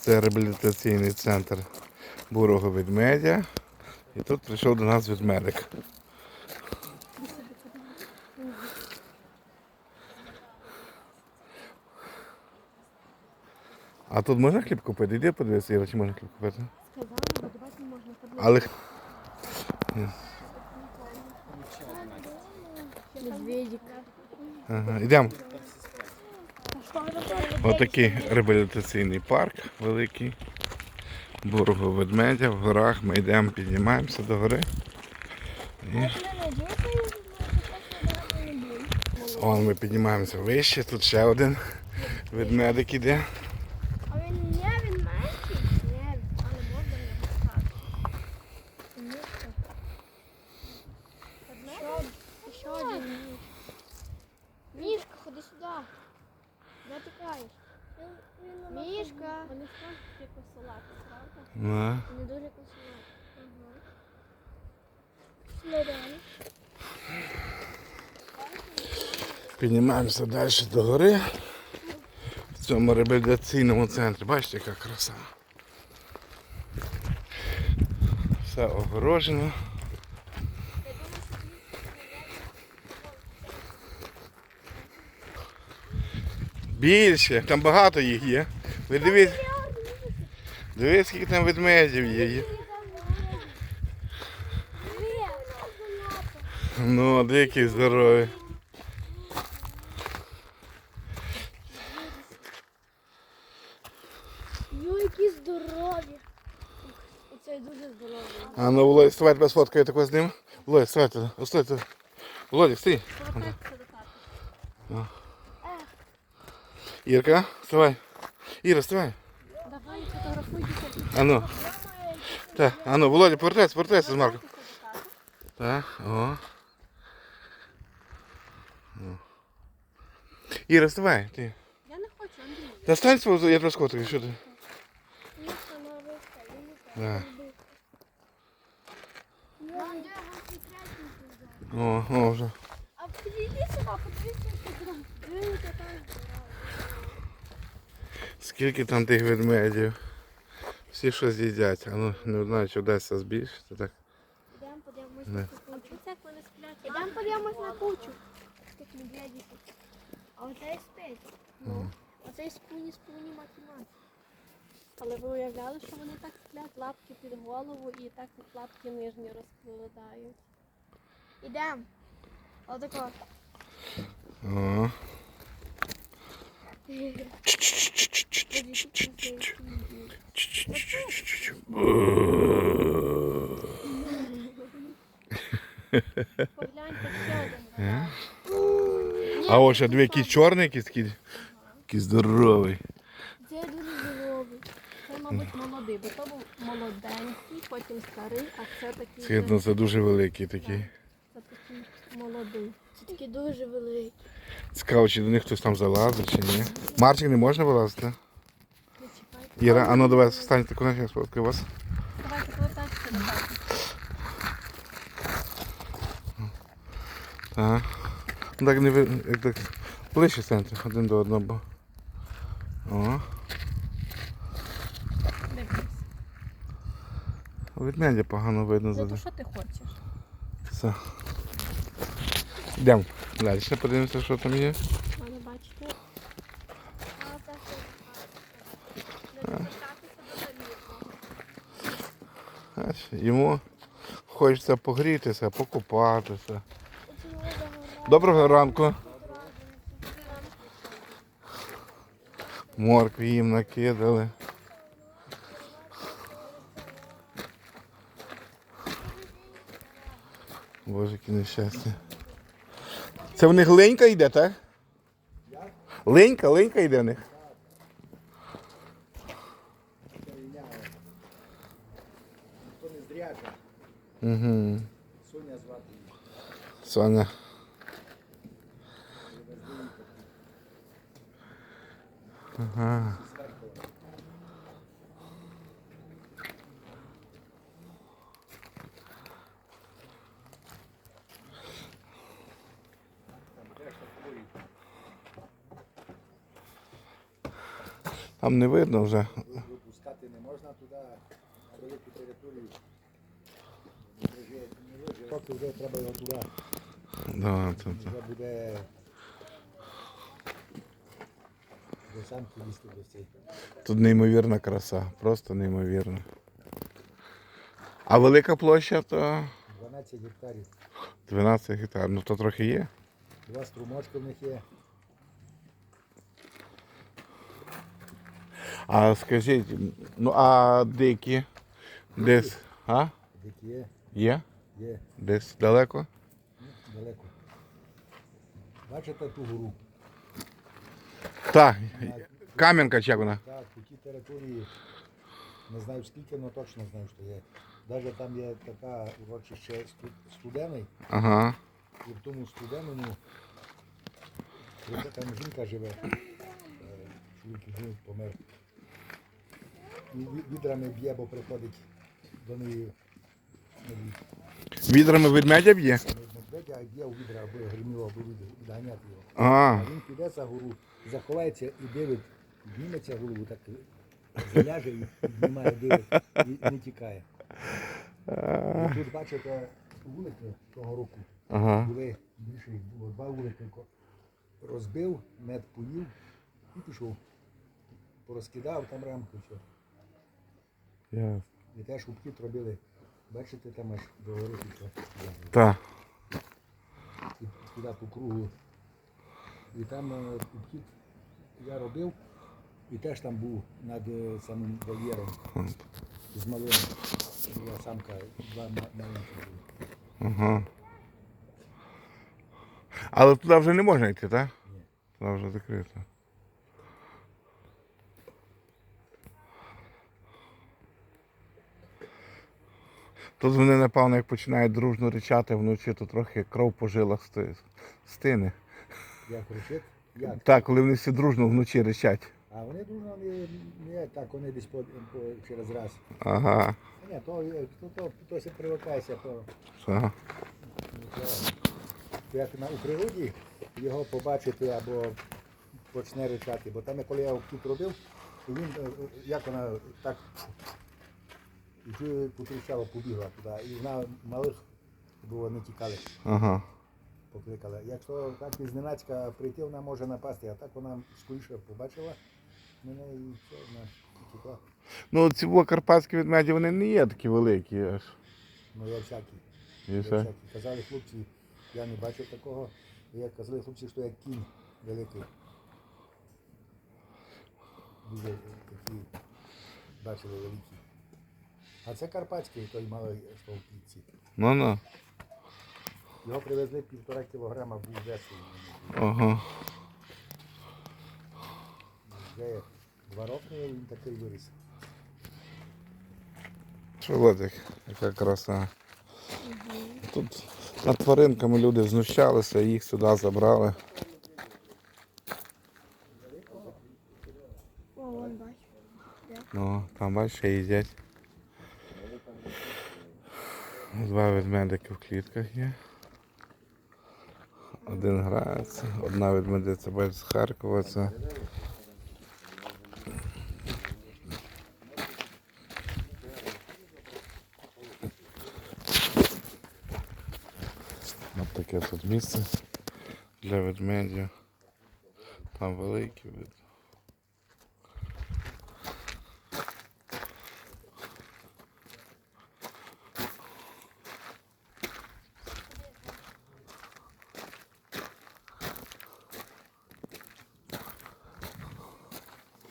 Це реабілітаційний центр бурого ведмедя. І тут прийшов до нас ведмедик. А тут можна хліб купити? Іди подивися, Іра, чи можна хліб купити? Сказали, будувати можна подивитися. Але Медведик. ага, йдемо. А що ви робили? Отакий реабілітаційний парк великий. Бургу ведмедя в горах. Ми йдемо, піднімаємося до гори. І... Вон ми піднімаємося вище, тут ще один ведмедик іде. А він не, він менший? Ні, але можна не писати. Мішка. Ще, ще один мішка. Мішка, ходи сюди. Де ти каєш? Як салати, правда? Вони дуже косолаті. Ага. Піднімаємося далі до гори. В цьому реабілітаційному центрі. Бачите, яка краса. Все огорожено. Більше, там багато їх є. Ви дивіться, дивіться, скільки там ведмедів є. Ну, дикі здорові. Йо, які здорові. Оцей дуже здоровий. А ну, Володя, вставай, тебе сфоткаю тако з ним. Володя, вставай туди, вставай туди. Володя, стій. Ірка, вставай. Іра, вставай. Давай фотографуйся. А ну. Так, а ну, Володя, повертайся, повертайся з Марком. Так, о. О. Іра, вставай, ти. Я не хочу, Андрій. Та стань свого, я тебе сфоткаю, що ти? Ні, становиська, він Да. не О, о, вже. А підійди сюди, подивися, що там. Дивіться, там Скільки там тих ведмедів? Всі щось їдять, а ну не знаю, чи вдасться збільшити. Так. Ідемо подивимось на кучу. Це коли сплять. Ідемо подивимось на кучу. Тих медведів. А оцей спить. Ну, оцей спуні спуні математики. Але ви уявляли, що вони так сплять лапки під голову і так лапки нижні розкладають. Ідемо. Отако. О. А ось ще дві якісь чорні, якісь такі, здоровий. Це дуже здоровий. Це, мабуть, молодий, бо то був молоденький, потім старий, а це такий. Це, дуже великий. Такий молодий. Це такий дуже великий. Цікаво, чи до них хтось там залазить, чи ні. Марчик не можна вилазити? Іра, а ну давай встаньте куди я сфоткаю вас. Давайте повертайтеся до хати. Так. Ну так не ви. як так. Ближче станьте один до одного. бо- О. Дивись. Ведмедя погано видно Ну за то що ти хочеш? Все. Йдемо. Далі подивимося, що там є. Йому хочеться погрітися, покупатися. Доброго ранку. Моркві їм накидали. Боже, які нещастя. Це в них ленька йде, так? Ленька, ленька йде в них. Ніхто не зряка. Соня звати. Соня. Ага. Там не видно вже. Випускати не можна туди, на велику територію. Поки вже треба його туди. Да, це. Вже буде до самки лізти до цей. Тут неймовірна краса, просто неймовірна. А велика площа то 12 гектарів. 12 гектар. Ну то трохи є. Два струмочки в них є. А скажіть, ну а дикі? Десь? А? Дикі є, Є? є Десь далеко? далеко. Бачите ту гору? Так. Кам'янка чи як вона? Так, у тій території не знаю скільки, але точно знаю, що є. Навіть там є така урочище сту- студений, Ага. і в тому студеному там жінка живе. Е, Чоловік помер. Відрами б'є, бо приходить до неї Відрами ведмедя б'є? медведя, б'є у відра, аби гриміло, аби від- відганяти його. А, А він піде за гору, заховається і дивить, підніметься голову, так заляже і піднімає, дивить і не тікає. І тут бачите, вулики того року ага. були більше їх було два вулики. Розбив, мед поїв і пішов. Порозкидав там рамку все. Ясно. І теж обхід робили. Бачите, там аж до гори пішло. Так. Туди по кругу. І там е, обхід я робив, і теж там був над е, самим вольєром з малим. Була самка, два маленькі були. Ага. Але туди вже не можна йти, так? Ні. Туди вже закрито. Тут вони, напевно, як починають дружно ричати вночі, то трохи кров по жилах сти- стине. Як кричить? Як? Так, коли вони всі дружно вночі ричать. А вони дуже не, не так, вони десь по, по, через раз. Ага. Ні, то, є- то, то, то, то привикається, то Ага. Як на, у природі його побачити або почне ричати, бо там, коли я тут робив, він, е, е, як вона так і вже потріщало, побігла туди. І вона малих, бо вони тікали, Ага. покликали. Якщо так і зненацька прийти, вона може напасти, а так вона скоріше побачила мене і все, вона тікла. Ну, ці во карпатські ведмеді, вони не є такі великі аж. Ну я всякі. І Я все. всякі. Казали хлопці, я не бачив такого. Як казали хлопці, що як кінь великий. Дуже такі бачили великі. А це карпатський, той малий, що в піці. Ну ну. Його привезли півтора кілограма, був веселий. Ага. Вже два роки він такий виріс. Що Владик, яка краса. Тут над тваринками люди знущалися, їх сюди забрали. О, вон бачу. Ну, там бачиш, ще їдять. Два ведмедики в клітках є. Один грається, одна ведмедиця бачиш з Харкова. Це. Ось таке тут місце для ведмедів. Там великий вид.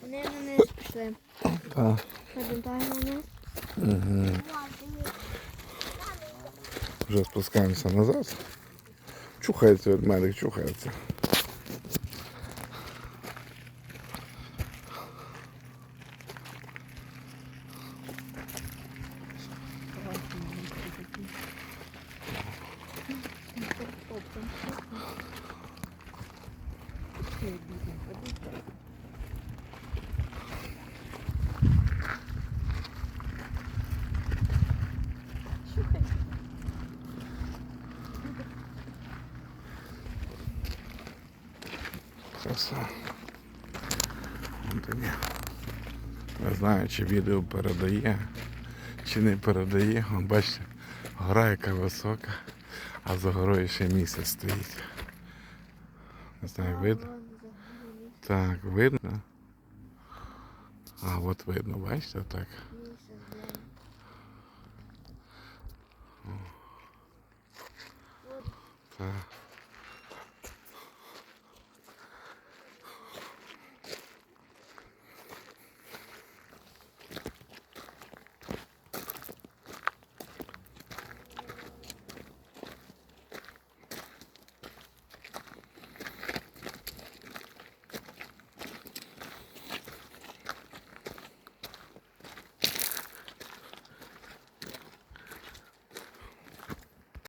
Вони пішли. Так. Вниз. Угу. Вже спускаємося назад. Чухається ведмедик, чухається. Краса. Вон. Не знаю, чи відео передає, чи не передає. О, бачите, гора яка висока, а за горою ще місяць стоїть. Не знаю, видно? Так, видно. А, от видно, бачите, так. Так.